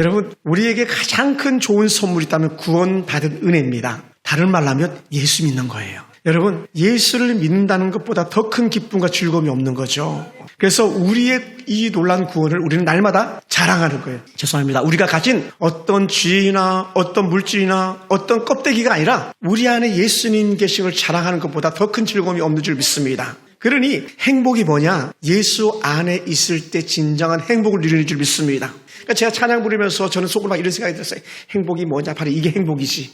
여러분, 우리에게 가장 큰 좋은 선물이 있다면 구원받은 은혜입니다. 다른 말로 하면 예수 믿는 거예요. 여러분, 예수를 믿는다는 것보다 더 큰 기쁨과 즐거움이 없는 거죠. 그래서 우리의 이 놀란 구원을 우리는 날마다 자랑하는 거예요. 죄송합니다. 우리가 가진 어떤 쥐나 어떤 물질이나 어떤 껍데기가 아니라 우리 안에 예수님 계신 걸 자랑하는 것보다 더 큰 즐거움이 없는 줄 믿습니다. 그러니 행복이 뭐냐? 예수 안에 있을 때 진정한 행복을 누리는 줄 믿습니다. 그러니까 제가 찬양 부르면서 저는 속으로 막 이런 생각이 들었어요. 행복이 뭐냐? 바로 이게 행복이지.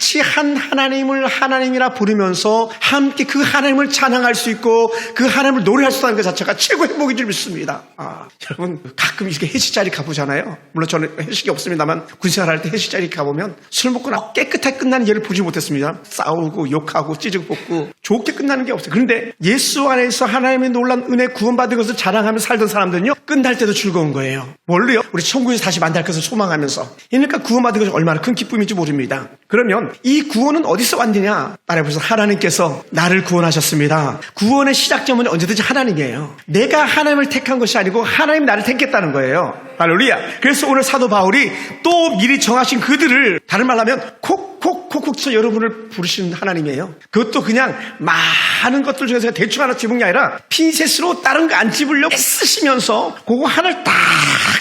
같이 한 하나님을 하나님이라 부르면서 함께 그 하나님을 찬양할 수 있고 그 하나님을 노래할 수 있다는 것 자체가 최고 행복인 줄 믿습니다. 아, 여러분 가끔 이렇게 회식 자리 가보잖아요. 물론 저는 회식이 없습니다만 군생활 할 때 회식 자리 가보면 술 먹고 나 깨끗하게 끝나는 예를 보지 못했습니다. 싸우고 욕하고 찌직 뽑고 좋게 끝나는 게 없어요. 그런데 예수 안에서 하나님의 놀란 은혜 구원받은 것을 자랑하며 살던 사람들은요 끝날 때도 즐거운 거예요. 뭘로요? 우리 천국에서 다시 만날 것을 소망하면서. 그러니까 구원받은 것이 얼마나 큰 기쁨인지 모릅니다. 그러면 이 구원은 어디서 왔느냐? 따라해보서 하나님께서 나를 구원하셨습니다. 구원의 시작점은 언제든지 하나님이에요. 내가 하나님을 택한 것이 아니고 하나님 나를 택했다는 거예요. 할렐루야. 그래서 오늘 사도 바울이 또 미리 정하신 그들을 다른 말로 하면 콕 콕콕콕 쳐 여러분을 부르신 하나님이에요. 그것도 그냥 많은 것들 중에서 대충 하나 집은 게 아니라 핀셋으로 다른 거 안 집으려고 애쓰시면서 그거 하나를 딱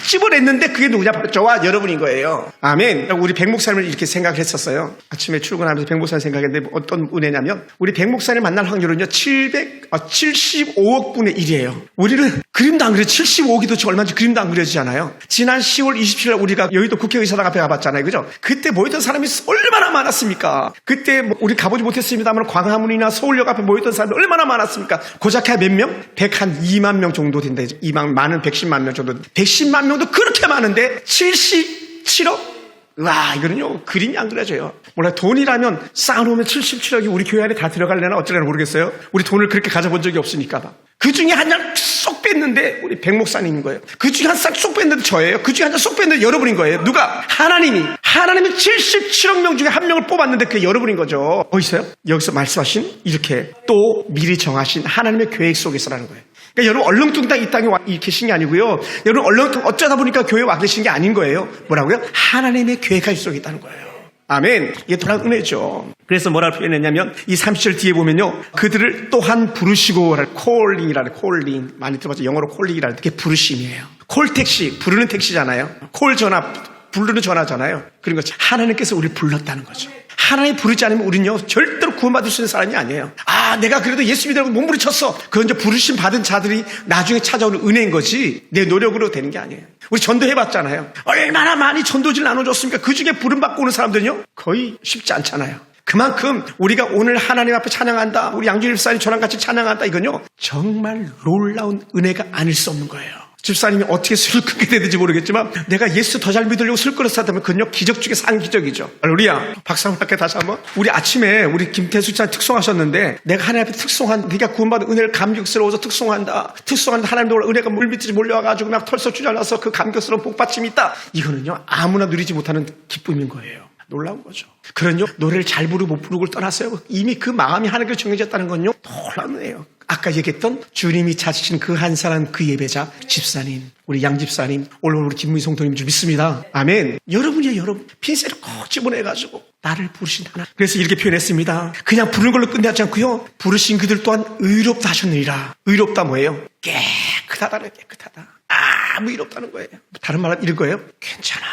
집어냈는데 그게 누구냐? 바로 저와 여러분인 거예요. 아멘. 우리 백목사님을 이렇게 생각했었어요. 아침에 출근하면서 백목사님 생각했는데 어떤 은혜냐면 우리 백목사님 만날 확률은요 700, 아, 75억 분의 1이에요. 우리는 그림도 안 그려 75억이 도대체 얼마인지 그림도 안 그려지잖아요. 지난 10월 27일 우리가 여의도 국회의사당 앞에 가봤잖아요. 그죠? 그때 모였던 사람이 얼마나 많았습니까? 그때 뭐 우리 가보지 못했습니다만 광화문이나 서울역 앞에 모였던 사람이 얼마나 많았습니까? 고작해 몇 명? 100한 2만 명 정도 된다. 2만, 많은 110만 명 정도. 110만 명도 그렇게 많은데 77억? 와, 이거는요, 그림이 안 그려져요. 몰라, 돈이라면 쌓아놓으면 77억이 우리 교회 안에 다 들어갈려나 어쩌려나 모르겠어요. 우리 돈을 그렇게 가져본 적이 없으니까. 그 중에 한 장 쏙 뺐는데 우리 백 목사님인 거예요. 그 중에 한장쏙 뺐는데 저예요. 그 중에 한 장 쏙 뺐는데 여러분인 거예요. 누가? 하나님이. 하나님이 77억 명 중에 한 명을 뽑았는데 그게 여러분인 거죠. 어디서요? 여기서 말씀하신 이렇게 또 미리 정하신 하나님의 계획 속에서라는 거예요. 그러니까 여러분 얼렁뚱땅 이 땅에 와 계신 게 아니고요. 여러분 얼렁뚱 어쩌다 보니까 교회에 와 계신 게 아닌 거예요. 뭐라고요? 하나님의 계획 속에 있다는 거예요. 아멘. 이게 또한 은혜죠. 그래서 뭐라 표현했냐면 이 30절 뒤에 보면요. 그들을 또한 부르시고 콜링이라는 콜링 많이 들어봤죠. 영어로 콜링이라는 게 부르심이에요. 콜 택시 부르는 택시잖아요. 콜 전화 부르는 전화잖아요. 그런 거죠. 하나님께서 우리를 불렀다는 거죠. 하나님 부르지 않으면 우리는요 절대로 구원받을 수 있는 사람이 아니에요. 아 내가 그래도 예수 믿으라고 몸부림쳤어. 그건 이제 부르심 받은 자들이 나중에 찾아오는 은혜인 거지 내 노력으로 되는 게 아니에요. 우리 전도해봤잖아요. 얼마나 많이 전도지를 나눠줬습니까? 그 중에 부름 받고 오는 사람들은요 거의 쉽지 않잖아요. 그만큼 우리가 오늘 하나님 앞에 찬양한다. 우리 양준일 집사님 저랑 같이 찬양한다. 이건요 정말 놀라운 은혜가 아닐 수 없는 거예요. 집사님이 어떻게 술을 끊게 되는지 모르겠지만 내가 예수 더 잘 믿으려고 술 끊었다면 그건요 기적 중에 산 기적이죠. 할렐루야. 박수 한번 할게 다시 한번. 우리 아침에 우리 김태수 자 특송하셨는데 내가 하나님 앞에 특송한 네가 구원받은 은혜를 감격스러워서 특송한다. 특송한다. 하나님도 은혜가 물밑이 몰려와가지고 막 털썩 주저나서 그 감격스러운 복받침이 있다. 이거는요 아무나 누리지 못하는 기쁨인 거예요. 놀라운 거죠. 그런요 노래를 잘 부르고 못 부르고를 떠났어요. 이미 그 마음이 하나님께 정해졌다는 건요 놀라운 거예요. 아까 얘기했던 주님이 찾으신 그 한 사람 그 예배자 집사님 우리 양 집사님 오늘 우리 김문희 성도님 줄 믿습니다. 아멘. 여러분이요 여러분 핀셋을 꼭 집어내가지고 나를 부르신 하나. 그래서 이렇게 표현했습니다. 그냥 부르는 걸로 끝내지 않고요. 부르신 그들 또한 의롭다 하셨느니라. 의롭다 뭐예요? 깨끗하다는 깨끗하다. 아무 일 없다는 거예요. 다른 말은 이런 거예요. 괜찮아.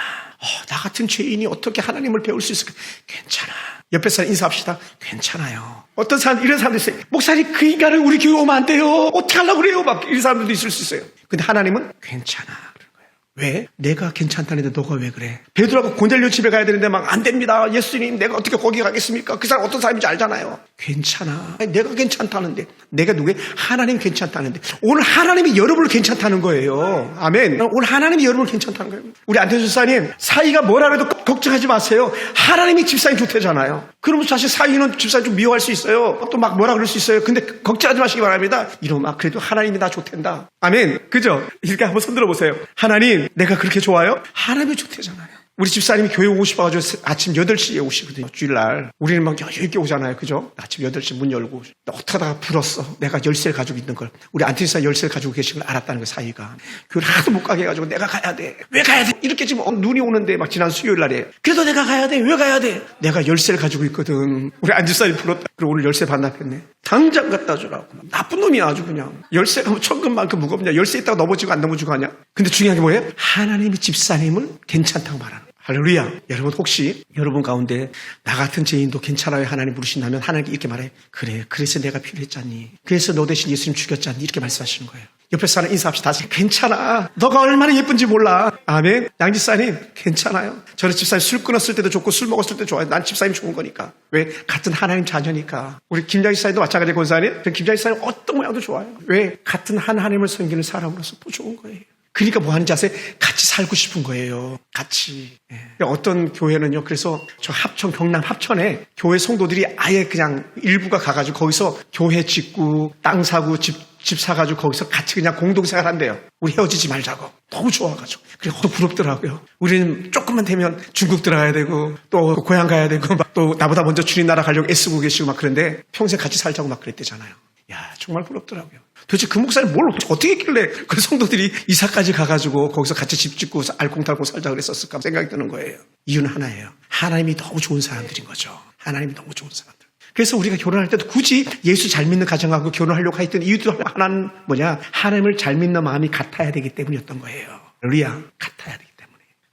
어, 나 같은 죄인이 어떻게 하나님을 배울 수 있을까? 괜찮아. 옆에 사람 인사합시다. 괜찮아요. 어떤 사람, 이런 사람도 있어요. 목사님, 그 인간을 우리 교회 오면 안 돼요. 어떻게 하려고 그래요? 막 이런 사람들도 있을 수 있어요. 근데 하나님은 괜찮아. 왜? 내가 괜찮다는데 너가 왜 그래? 베드로가 고넬료 집에 가야 되는데 막 안 됩니다. 예수님, 내가 어떻게 거기 가겠습니까? 그 사람 어떤 사람인지 알잖아요. 괜찮아. 아니, 내가 괜찮다는데. 내가 누구예요? 하나님 괜찮다는데. 오늘 하나님이 여러분을 괜찮다는 거예요. 아멘. 오늘 하나님이 여러분을 괜찮다는 거예요. 우리 안태수 집사님, 사이가 뭐라 해도 걱정하지 마세요. 하나님이 집사님 좋대잖아요. 그러면 사실 사이는 집사님 좀 미워할 수 있어요. 또 막 뭐라 그럴 수 있어요. 근데 걱정하지 마시기 바랍니다. 이러면 그래도 하나님이 나 좋댄다. 아멘. 그죠? 이렇게 한번 손들어 보세요. 하나님, 내가 그렇게 좋아요? 하나님이 좋대잖아요. 우리 집사님이 교회 오고 싶어가지고 아침 8시에 오시거든요. 주일날. 우리는 막 여유 있게 오잖아요. 그죠? 아침 8시 문 열고. 어떡하다가 불었어. 내가 열쇠를 가지고 있는 걸. 우리 안티사 열쇠를 가지고 계신 걸 알았다는 거 사이가. 교회를 하도 못 가게 해가지고 내가 가야 돼. 왜 가야 돼? 이렇게 지금 어, 눈이 오는데 막 지난 수요일 날에. 그래도 내가 가야 돼. 왜 가야 돼? 내가 열쇠를 가지고 있거든. 우리 안집사님 불었다. 그리고 오늘 열쇠 반납했네. 당장 갖다 주라고. 나쁜 놈이야 아주 그냥. 열쇠가 뭐 천금만큼 무겁냐. 열쇠 있다가 넘어지고 안 넘어지고 하냐. 근데 중요한 게 뭐예요? 하나님이 집사님을 괜찮다고 말하는. 할렐루야. 여러분 혹시 여러분 가운데 나 같은 죄인도 괜찮아요 하나님 부르신다면 하나님께 이렇게 말해. 그래. 그래서 내가 필요했잖니. 그래서 너 대신 예수님 죽였잖니. 이렇게 말씀하시는 거예요. 옆에 사람 인사합시다. 괜찮아. 너가 얼마나 예쁜지 몰라. 아멘. 양 집사님 괜찮아요. 저는 집사님 술 끊었을 때도 좋고 술 먹었을 때도 좋아요. 난 집사님 좋은 거니까. 왜? 같은 하나님 자녀니까. 우리 김장 집사님도 마찬가지 권사님. 김장 집사님 어떤 모양도 좋아요. 왜? 같은 하나님을 섬기는 사람으로서 또 좋은 거예요. 그러니까 뭐 하는지 아세요? 같이 살고 싶은 거예요. 같이. 예. 어떤 교회는요, 그래서 저 합천, 경남 합천에 교회 성도들이 아예 그냥 일부가 가가지고 거기서 교회 짓고 땅 사고 집, 집 사가지고 거기서 같이 그냥 공동생활 한대요. 우리 헤어지지 말자고. 너무 좋아가지고. 그래, 어, 부럽더라고요. 우리는 조금만 되면 중국 들어가야 되고, 또 고향 가야 되고, 막또 나보다 먼저 주님 나라 가려고 애쓰고 계시고 막 그런데 평생 같이 살자고 막 그랬대잖아요. 야, 정말 부럽더라고요. 도대체 그 목사님 뭘 어떻게 했길래 그 성도들이 이사까지 가가지고 거기서 같이 집 짓고 알콩달콩 살자 그랬었을까 생각이 드는 거예요. 이유는 하나예요. 하나님이 너무 좋은 사람들인 거죠. 하나님이 너무 좋은 사람들. 그래서 우리가 결혼할 때도 굳이 예수 잘 믿는 가정하고 결혼하려고 했던 이유도 하나는 뭐냐? 하나님을 잘 믿는 마음이 같아야 되기 때문이었던 거예요. 우리야 같아야 때문에.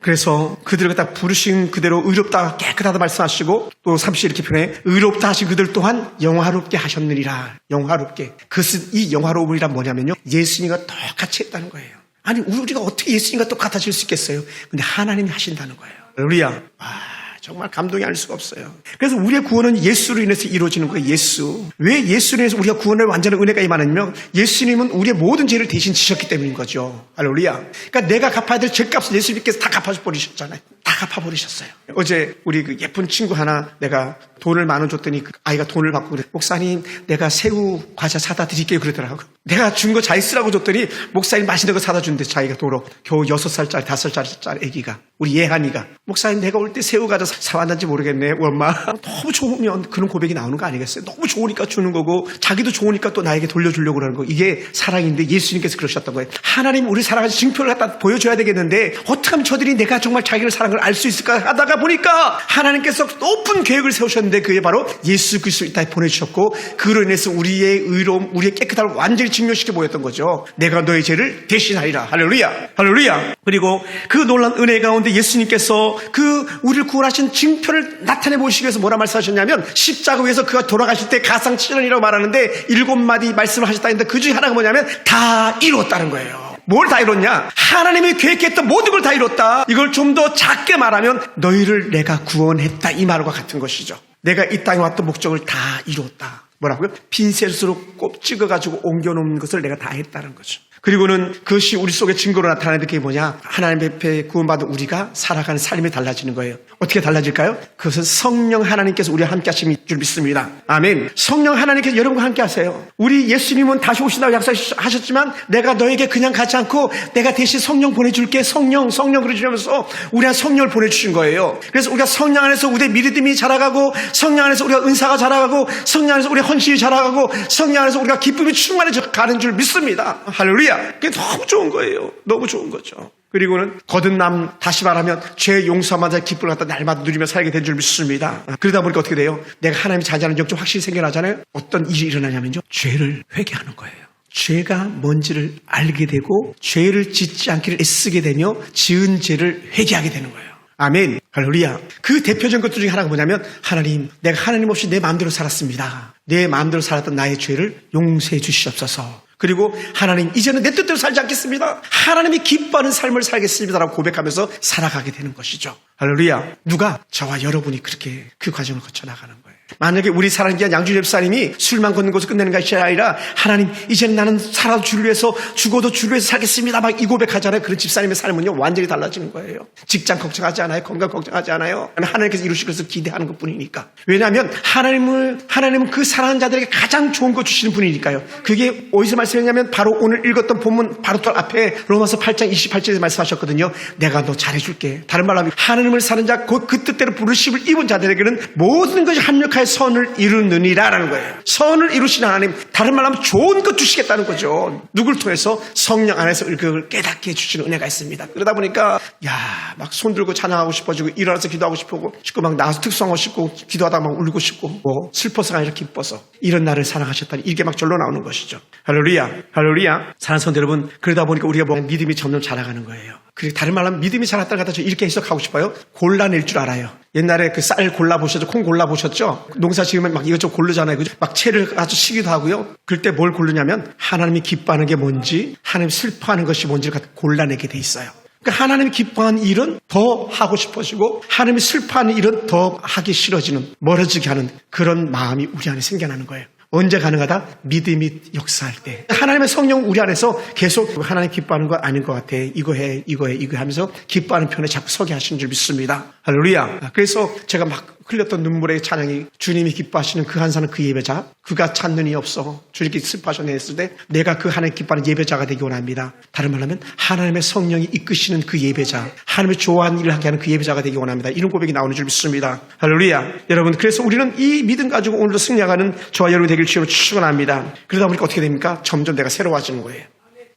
그래서 그들을 갖다 부르신 그대로 의롭다 깨끗하다 말씀하시고 또 30시 이렇게 표현해 의롭다 하신 그들 또한 영화롭게 하셨느니라. 영화롭게. 그것은 이 영화로움이란 뭐냐면요. 예수님과 똑같이 했다는 거예요. 아니 우리가 어떻게 예수님과 똑같아질 수 있겠어요? 근데 하나님이 하신다는 거예요. 우리야. 와 정말 감동이 알 수가 없어요. 그래서 우리의 구원은 예수로 인해서 이루어지는 거예요. 예수. 왜 예수로 인해서 우리가 구원을 완전한 은혜가 임하느냐면 예수님은 우리의 모든 죄를 대신 지셨기 때문인 거죠. 할렐루야. 그러니까 내가 갚아야 될 죄값을 예수님께서 다 갚아버리셨잖아요. 다 갚아버리셨어요. 어제 우리 그 예쁜 친구 하나 내가 돈을 만 원 줬더니 그 아이가 돈을 받고 그래. 목사님 내가 새우 과자 사다 드릴게요 그러더라고. 내가 준 거 자기 쓰라고 줬더니 목사님 맛있는 거 사다 준대 자기가 도로 겨우 여섯 살짜리 다섯 살짜리 애기가 우리 예한이가 목사님 내가 올 때 새우 과자 사왔는지 모르겠네 엄마 너무 좋으면 그런 고백이 나오는 거 아니겠어요? 너무 좋으니까 주는 거고 자기도 좋으니까 또 나에게 돌려주려고 그러는 거 이게 사랑인데 예수님께서 그러셨던 거예요. 하나님 우리 사랑하신 증표를 갖다 보여줘야 되겠는데 어떻게 하면 저들이 내가 정말 자기를 사랑을 알 수 있을까 하다가 보니까 하나님께서 높은 계획을 세우셨는데 그게 바로 예수 그리스도 이 땅에 보내주셨고 그로 인해서 우리의 의로움, 우리의 깨끗함을 완전히 증명시켜 보였던 거죠. 내가 너의 죄를 대신하리라. 할렐루야. 할렐루야. 그리고 그 놀란 은혜 가운데 예수님께서 그 우리를 구원하신 증표를 나타내 보시기 위해서 뭐라 말씀하셨냐면 십자가 위에서 그가 돌아가실 때 가상 치전이라고 말하는데 일곱 마디 말씀을 하셨다 했는데 그 중에 하나가 뭐냐면 다 이루었다는 거예요. 뭘다 이뤘냐? 하나님이 계획했던 모든 걸 다 이뤘다. 이걸 좀 더 작게 말하면 너희를 내가 구원했다 이 말과 같은 것이죠. 내가 이 땅에 왔던 목적을 다 이뤘다. 뭐라고요? 핀셋으로 꼭 찍어가지고 옮겨놓은 것을 내가 다 했다는 거죠. 그리고는 그것이 우리 속에 증거로 나타나는 게 뭐냐? 하나님 앞에 구원받은 우리가 살아가는 삶이 달라지는 거예요. 어떻게 달라질까요? 그것은 성령 하나님께서 우리와 함께 하심인 줄 믿습니다. 아멘. 성령 하나님께서 여러분과 함께 하세요. 우리 예수님은 다시 오신다고 약속하셨지만 내가 너에게 그냥 가지 않고 내가 대신 성령 보내줄게. 성령, 성령 그러시면서 우리가 성령을 보내주신 거예요. 그래서 우리가 성령 안에서 우리의 믿음이 자라가고 성령 안에서 우리가 은사가 자라가고 성령 안에서 우리의 헌신이 자라가고 성령 안에서 우리가 기쁨이 충만해져 가는 줄 믿습니다. 할렐루야. 그게 너무 좋은 거예요. 너무 좋은 거죠. 그리고는 거듭남 다시 말하면 죄 용서마다 기쁨을 갖다 날마다 누리며 살게 된 줄 믿습니다. 그러다 보니까 어떻게 돼요? 내가 하나님이 자제하는 영적 확실히 생겨나잖아요. 어떤 일이 일어나냐면요. 죄를 회개하는 거예요. 죄가 뭔지를 알게 되고 죄를 짓지 않기를 애쓰게 되며 지은 죄를 회개하게 되는 거예요. 아멘. 할렐루야. 그 대표적인 것들 중에 하나가 뭐냐면 하나님, 내가 하나님 없이 내 마음대로 살았습니다. 내 마음대로 살았던 나의 죄를 용서해 주시옵소서. 그리고 하나님 이제는 내 뜻대로 살지 않겠습니다. 하나님이 기뻐하는 삶을 살겠습니다라고 고백하면서 살아가게 되는 것이죠. 할렐루야. 누가 저와 여러분이 그렇게 그 과정을 거쳐 나가는 거예요. 만약에 우리 사랑하는 양주 집사님이 술만 걷는 것을 끝내는 것이 아니라 하나님 이제는 나는 살아도 주를 위해서 죽어도 주를 위해서 살겠습니다. 막 이 고백하잖아요. 그런 집사님의 삶은요 완전히 달라지는 거예요. 직장 걱정하지 않아요. 건강 걱정하지 않아요. 하나님께서 이루실 것을 기대하는 것뿐이니까. 왜냐하면 하나님을 하나님은 그 사랑하는 자들에게 가장 좋은 거 주시는 분이니까요. 그게 어디서 말씀했냐면 바로 오늘 읽었던 본문 바로 또 앞에 로마서 8장 28절에 말씀하셨거든요. 내가 너 잘해줄게. 다른 말로 하면 하나님을 사는 자, 곧 그 뜻대로 부르심을 입은 자들에게는 모든 것이 합력하여 선을 이루느니라라는 거예요. 선을 이루시는 하나님, 다른 말로 하면 좋은 것 주시겠다는 거죠. 누굴 통해서 성령 안에서 그걸 깨닫게 해주시는 은혜가 있습니다. 그러다 보니까 야, 막 손 들고 찬양하고 싶어지고 일어나서 기도하고 싶고 싶고 막 나와서 특성하고 싶고 기도하다가 막 울고 싶고 뭐 슬퍼서가 아니라 기뻐서 이런 나를 사랑하셨다니 이게 막 절로 나오는 것이죠. 할렐루야, 할렐루야. 사랑하는 성도 여러분, 그러다 보니까 우리가 뭐 믿음이 점점 자라가는 거예요. 그리고 다른 말로 하면 믿음이 갖다 저 이렇게 해석하고 싶어요. 골라낼 줄 알아요. 옛날에 그 쌀 골라보셨죠? 콩 골라보셨죠? 농사 지으면 막 이것저것 고르잖아요. 그죠? 막 채를 아주 시기도 하고요. 그럴 때뭘 고르냐면 하나님이 기뻐하는 게 뭔지, 하나님 슬퍼하는 것이 뭔지를 골라내게 돼 있어요. 그러니까 하나님이 기뻐하는 일은 더 하고 싶어지고 하나님이 슬퍼하는 일은 더 하기 싫어지는 멀어지게 하는 그런 마음이 우리 안에 생겨나는 거예요. 언제 가능하다? 믿음이 역사할 때. 하나님의 성령 우리 안에서 계속 하나님 기뻐하는 거 아닌 것 같아. 이거 해, 이거 해, 이거 하면서 기뻐하는 편에 자꾸 서게 하시는 줄 믿습니다. 할렐루야. 그래서 제가 막 흘렸던 눈물의 찬양이 주님이 기뻐하시는 그 한사는 그 예배자. 그가 찾는 이 없어. 주님께 슬퍼하셨네 했을 때 내가 그 하나님 기뻐하는 예배자가 되기 원합니다. 다른 말로 하면 하나님의 성령이 이끄시는 그 예배자. 하나님의 좋아하는 일을 하게 하는 그 예배자가 되기 원합니다. 이런 고백이 나오는 줄 믿습니다. 할렐루야. 여러분, 그래서 우리는 이 믿음 가지고 오늘도 승리하는 저와 여러분 되길 주로 축원합니다. 그러다 보니까 어떻게 됩니까? 점점 내가 새로워지는 거예요.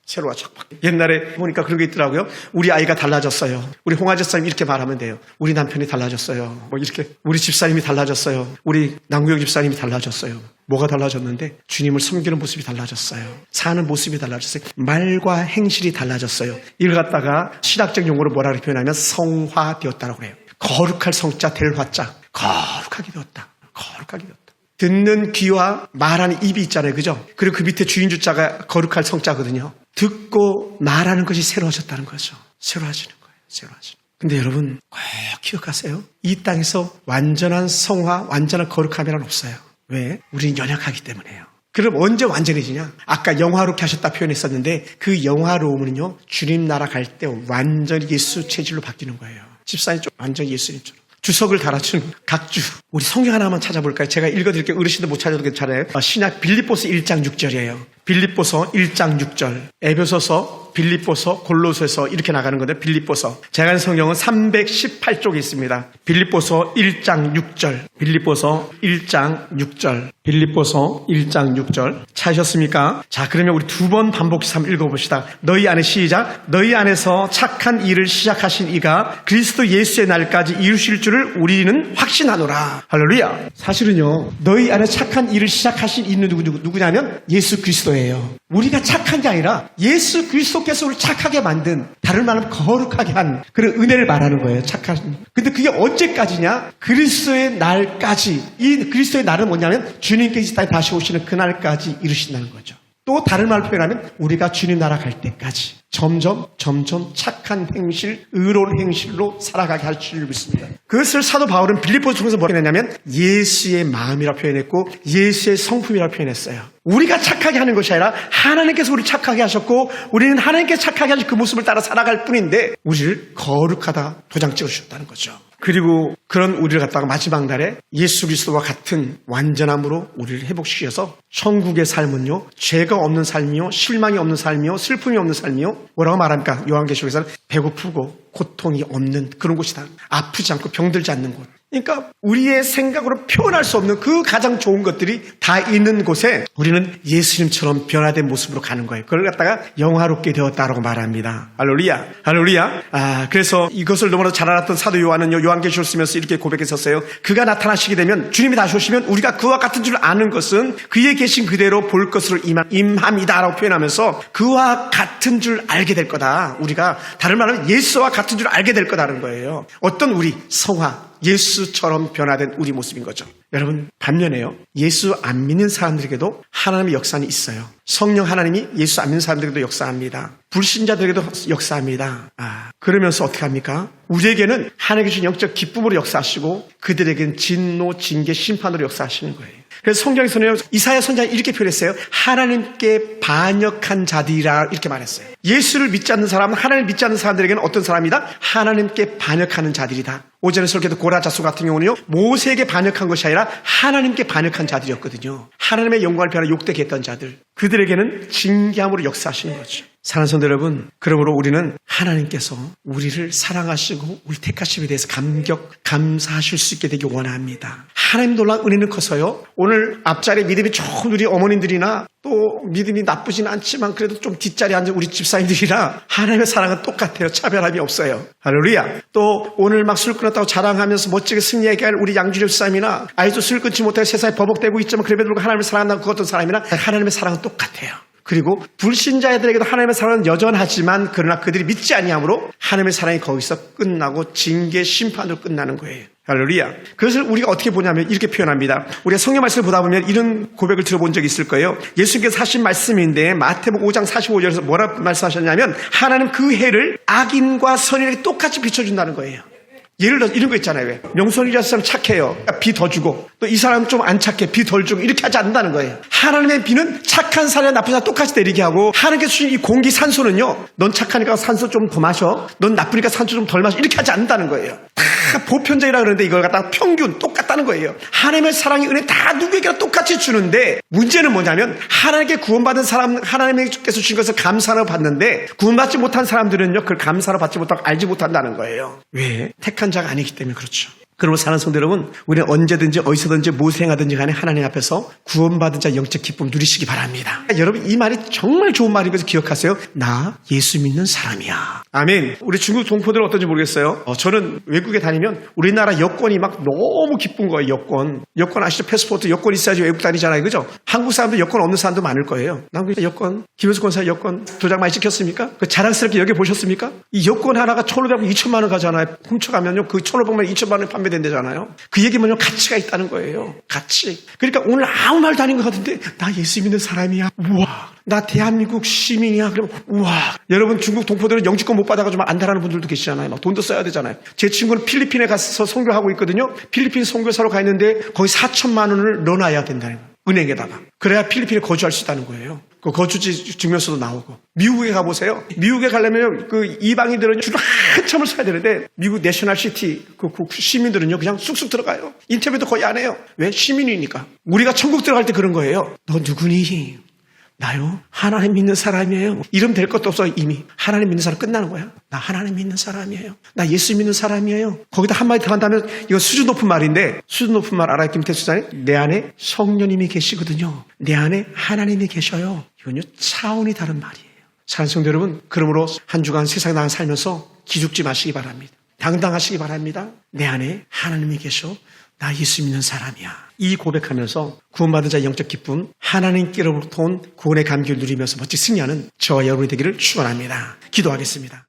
새로워 져 옛날에 보니까 그런 게 있더라고요. 우리 아이가 달라졌어요. 우리 홍아재 사님 이렇게 말하면 돼요. 우리 남편이 달라졌어요. 뭐 이렇게 우리 집사님이 달라졌어요. 우리 남구영 집사님이 달라졌어요. 뭐가 달라졌는데 주님을 섬기는 모습이 달라졌어요. 사는 모습이 달라졌어요. 말과 행실이 달라졌어요. 이걸 갖다가 신학적 용어로 뭐라고 표현하면 성화되었다라고 그래요. 거룩할 성자 될 화자 거룩하게 되었다. 거룩하게 되었다. 듣는 귀와 말하는 입이 있잖아요. 그죠? 그리고 그 밑에 주인 주자가 거룩할 성자거든요. 듣고 말하는 것이 새로워졌다는 거죠. 새로워지는 거예요. 새로워지는. 근데 여러분 꼭 기억하세요. 이 땅에서 완전한 성화, 완전한 거룩함이란 없어요. 왜? 우리는 연약하기 때문에요. 그럼 언제 완전해지냐? 아까 영화롭게 하셨다 표현했었는데 그 영화로움은요 주님 나라 갈 때 완전히 예수 체질로 바뀌는 거예요. 집사님 좀 완전히 예수님처럼. 주석을 달아주는 각주. 우리 성경 하나만 찾아볼까요? 제가 읽어드릴게요. 어르신들 못 찾아도 괜찮아요. 어, 신약 빌립보서 1장 6절이에요. 빌립보서 1장 6절. 에베소서, 빌립보서, 골로새서 이렇게 나가는 건데 빌립보서. 제가 한 성경은 318쪽에 있습니다. 빌립보서 1장 6절. 빌립보서 1장 6절. 빌립보서 1장 6절. 찾으셨습니까? 자, 그러면 우리 두 번 반복해서 한번 읽어봅시다. 너희 안에 시작. 너희 안에서 착한 일을 시작하신 이가 그리스도 예수의 날까지 이루실 줄을 우리는 확신하노라. 할렐루야. 사실은요, 너희 안에 착한 일을 시작하신 이는 누구, 누구, 누구냐면 예수 그리스도예요. 우리가 착한 게 아니라 예수 그리스도께서 우리를 착하게 만든 다른 말하면 거룩하게 한 그런 은혜를 말하는 거예요. 착한. 근데 그게 언제까지냐? 그리스도의 날까지. 이 그리스도의 날은 뭐냐면 주 님께서 이 땅에 다시 오시는 그날까지 이루신다는 거죠. 또 다른 말로 표현하면 우리가 주님 나라 갈 때까지 점점 점점 착한 행실, 의로운 행실로 살아가게 할줄 믿습니다. 그것을 사도 바울은 빌립보서 통해서 뭐라 했냐면 예수의 마음이라 표현했고 예수의 성품이라 표현했어요. 우리가 착하게 하는 것이 아니라 하나님께서 우리 착하게 하셨고 우리는 하나님께서 착하게 하신 그 모습을 따라 살아갈 뿐인데 우리를 거룩하다 도장 찍어주셨다는 거죠. 그리고 그런 우리를 갖다가 마지막 날에 예수 그리스도와 같은 완전함으로 우리를 회복시켜서 천국의 삶은요 죄가 없는 삶이요 실망이 없는 삶이요 슬픔이 없는 삶이요 뭐라고 말합니까? 요한계시록에서는 배고프고 고통이 없는 그런 곳이다 아프지 않고 병들지 않는 곳 그러니까 우리의 생각으로 표현할 수 없는 그 가장 좋은 것들이 다 있는 곳에 우리는 예수님처럼 변화된 모습으로 가는 거예요. 그걸 갖다가 영화롭게 되었다라고 말합니다. 할렐루야. 할렐루야. 아, 그래서 이것을 너무나 잘 알았던 사도 요한은요, 요한계시록 쓰면서 이렇게 고백했었어요. 그가 나타나시게 되면 주님이 다시 오시면 우리가 그와 같은 줄 아는 것은 그의 계신 그대로 볼 것으로 임함- 임함이다라고 표현하면서 그와 같은 줄 알게 될 거다. 우리가 다른 말하면 예수와 같은 줄 알게 될 거다는 거예요. 어떤 우리 성화, 예수처럼 변화된 우리 모습인 거죠. 여러분, 반면에요. 예수 안 믿는 사람들에게도 하나님의 역사는 있어요. 성령 하나님이 예수 안 믿는 사람들에게도 역사합니다. 불신자들에게도 역사합니다. 아, 그러면서 어떻게 합니까? 우리에게는 하나님께 주신 영적 기쁨으로 역사하시고 그들에게는 진노, 징계, 심판으로 역사하시는 거예요. 그래서 성경에서는 이사야 선자가 이렇게 표현했어요. 하나님께 반역한 자들이라 이렇게 말했어요. 예수를 믿지 않는 사람은 하나님을 믿지 않는 사람들에게는 어떤 사람이다? 하나님께 반역하는 자들이다. 오전에 설계도 고라자수 같은 경우는요. 모세에게 반역한 것이 아니라 하나님께 반역한 자들이었거든요. 하나님의 영광을 변화 욕되게 했던 자들. 그들에게는 징계함으로 역사하시는 거죠. 사랑하는 성도 여러분, 그러므로 우리는 하나님께서 우리를 사랑하시고 우리 택하심에 대해서 감격, 감사하실 수 있게 되기 원합니다. 하나님 놀라 은혜는 커서요. 오늘 앞자리 믿음이 좋은 우리 어머님들이나 또 믿음이 나쁘진 않지만 그래도 좀 뒷자리에 앉은 우리 집사님들이나 하나님의 사랑은 똑같아요. 차별함이 없어요. 할렐루야. 또 오늘 막 술 끊었다고 자랑하면서 멋지게 승리하게 할 우리 양주일 집사님이나 아이도 술 끊지 못하고 세상에 버벅대고 있지만 그래도 불구하고 하나님을 사랑한다고 그 어떤 사람이나 하나님의 사랑은 똑같아요. 그리고 불신자들에게도 하나님의 사랑은 여전하지만 그러나 그들이 믿지 아니하므로 하나님의 사랑이 거기서 끝나고 징계 심판으로 끝나는 거예요. 할렐루야. 그것을 우리가 어떻게 보냐면 이렇게 표현합니다. 우리가 성경 말씀을 보다 보면 이런 고백을 들어본 적이 있을 거예요. 예수님께서 하신 말씀인데 마태복음 5장 45절에서 뭐라 말씀하셨냐면 하나님 그 해를 악인과 선인에게 똑같이 비춰준다는 거예요. 예를 들어 이런 거 있잖아요. 왜? 명선이라 사람 착해요. 비 더 주고 또 이 사람 좀 안 착해. 비 덜 주고 이렇게 하지 않는다는 거예요. 하나님의 비는 착한 사람 나쁜 사람 똑같이 내리게 하고 하나님께서 주신 이 공기 산소는요. 넌 착하니까 산소 좀 더 마셔. 넌 나쁘니까 산소 좀 덜 마셔. 이렇게 하지 않는다는 거예요. 다 보편적이라 그러는데 이걸 갖다가 평균 똑같다는 거예요. 하나님의 사랑의 은혜 다 누구에게나 똑같이 주는데 문제는 뭐냐면 하나님께 구원받은 사람 하나님께서 주신 것을 감사로 받는데 구원받지 못한 사람들은요. 그걸 감사로 받지 못하고 알지 못한다는 거예요. 왜? 자가 아니기 때문에 그렇죠. 그러므로 사는 성도 여러분, 우리는 언제든지 어디서든지 무엇을 행하든지 간에 하나님 앞에서 구원받은 자 영적 기쁨 누리시기 바랍니다. 여러분 이 말이 정말 좋은 말인 것을 기억하세요. 나 예수 믿는 사람이야. 아멘. 우리 중국 동포들은 어떤지 모르겠어요. 어, 저는 외국에 다니면 우리나라 여권이 막 너무 기쁜 거예요. 여권. 여권 아시죠? 패스포트 여권 있어야지 외국 다니잖아요. 그죠? 한국 사람들 여권 없는 사람도 많을 거예요. 남국 여권, 김현수 권사 여권 도장 많이 찍혔습니까? 그 자랑스럽게 여기 보셨습니까? 이 여권 하나가 1,500만, 2천만 원 가잖아요. 훔쳐가면요. 그 1,500만, 2천만 원 판매 된대잖아요. 그 얘기면요. 가치가 있다는 거예요. 가치. 그러니까 오늘 아무 말도 아닌 것 같은데 나 예수 믿는 사람이야. 우와. 나 대한민국 시민이야. 그러면 우와. 여러분 중국 동포들은 영주권 못 받아가지고 막 안달하는 분들도 계시잖아요. 막 돈도 써야 되잖아요. 제 친구는 필리핀에 가서 선교하고 있거든요. 필리핀 선교사로 가 있는데 거의 4천만 원을 넣어놔야 된다는 거예요. 은행에다가. 그래야 필리핀에 거주할 수 있다는 거예요. 그 거주지 증명서도 나오고. 미국에 가보세요. 미국에 가려면 그 이방인들은 줄 한참을 서야 되는데 미국 내셔널 시티 그, 그 시민들은요 그냥 쑥쑥 들어가요. 인터뷰도 거의 안 해요. 왜? 시민이니까. 우리가 천국 들어갈 때 그런 거예요. 너 누구니? 나요? 하나님 믿는 사람이에요. 이름 될 것도 없어 이미. 하나님 믿는 사람 끝나는 거야. 나 하나님 믿는 사람이에요. 나 예수 믿는 사람이에요. 거기다 한마디 더 한다면 이거 수준 높은 말인데 수준 높은 말 알아요? 김태수 사님? 내 안에 성령님이 계시거든요. 내 안에 하나님이 계셔요. 이건요 차원이 다른 말이에요. 찬성도 여러분 그러므로 한 주간 세상 나가 살면서 기죽지 마시기 바랍니다. 당당하시기 바랍니다. 내 안에 하나님이 계셔. 나 예수 믿는 사람이야. 이 고백하면서 구원받은 자 영적 기쁨, 하나님께로부터 온 구원의 감기를 누리면서 멋지 승리하는 저와 여러분이 되기를 축원합니다. 기도하겠습니다.